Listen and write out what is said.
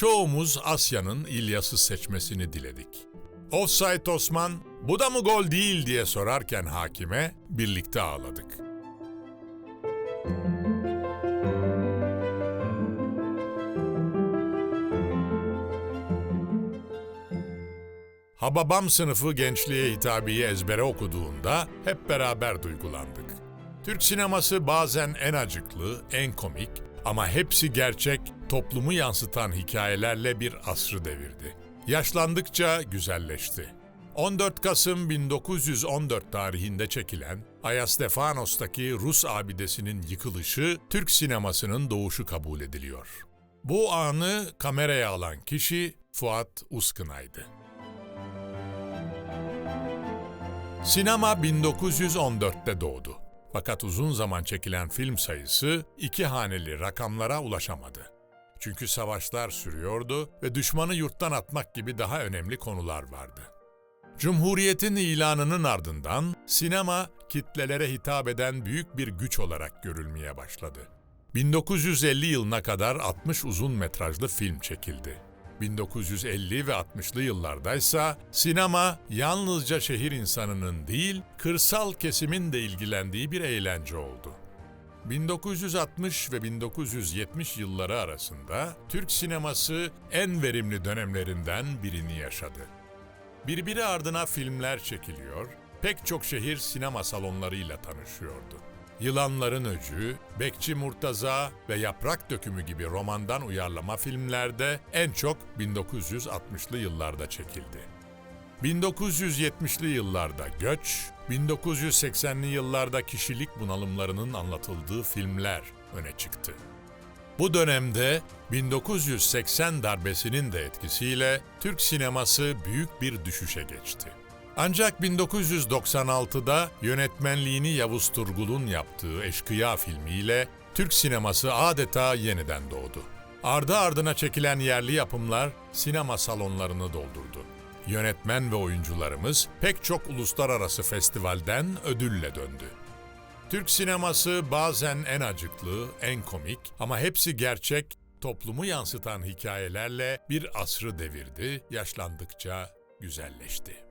Çoğumuz Asya'nın İlyas'ı seçmesini diledik. Offside Osman, bu da mı gol değil diye sorarken hakime birlikte ağladık. Hababam sınıfı gençliğe hitabiyi ezbere okuduğunda hep beraber duygulandık. Türk sineması bazen en acıklı, en komik ama hepsi gerçek, toplumu yansıtan hikayelerle bir asrı devirdi. Yaşlandıkça güzelleşti. 14 Kasım 1914 tarihinde çekilen Ayastefanos'taki Rus abidesinin yıkılışı Türk sinemasının doğuşu kabul ediliyor. Bu anı kameraya alan kişi Fuat Uskınay'dı. Sinema 1914'te doğdu. Fakat uzun zaman çekilen film sayısı iki haneli rakamlara ulaşamadı. Çünkü savaşlar sürüyordu ve düşmanı yurttan atmak gibi daha önemli konular vardı. Cumhuriyetin ilanının ardından sinema kitlelere hitap eden büyük bir güç olarak görülmeye başladı. 1950 yılına kadar 60 uzun metrajlı film çekildi. 1950 ve 60'lı yıllardaysa sinema yalnızca şehir insanının değil, kırsal kesimin de ilgilendiği bir eğlence oldu. 1960 ve 1970 yılları arasında Türk sineması en verimli dönemlerinden birini yaşadı. Birbiri ardına filmler çekiliyor, pek çok şehir sinema salonlarıyla tanışıyordu. Yılanların Öcü, Bekçi Murtaza ve Yaprak Dökümü gibi romandan uyarlama filmlerde en çok 1960'lı yıllarda çekildi. 1970'li yıllarda Göç, 1980'li yıllarda kişilik bunalımlarının anlatıldığı filmler öne çıktı. Bu dönemde 1980 darbesinin de etkisiyle Türk sineması büyük bir düşüşe geçti. Ancak 1996'da yönetmenliğini Yavuz Turgul'un yaptığı Eşkıya filmiyle Türk sineması adeta yeniden doğdu. Ardı ardına çekilen yerli yapımlar sinema salonlarını doldurdu. Yönetmen ve oyuncularımız pek çok uluslararası festivalden ödülle döndü. Türk sineması bazen en acıklı, en komik ama hepsi gerçek, toplumu yansıtan hikayelerle bir asrı devirdi, yaşlandıkça güzelleşti.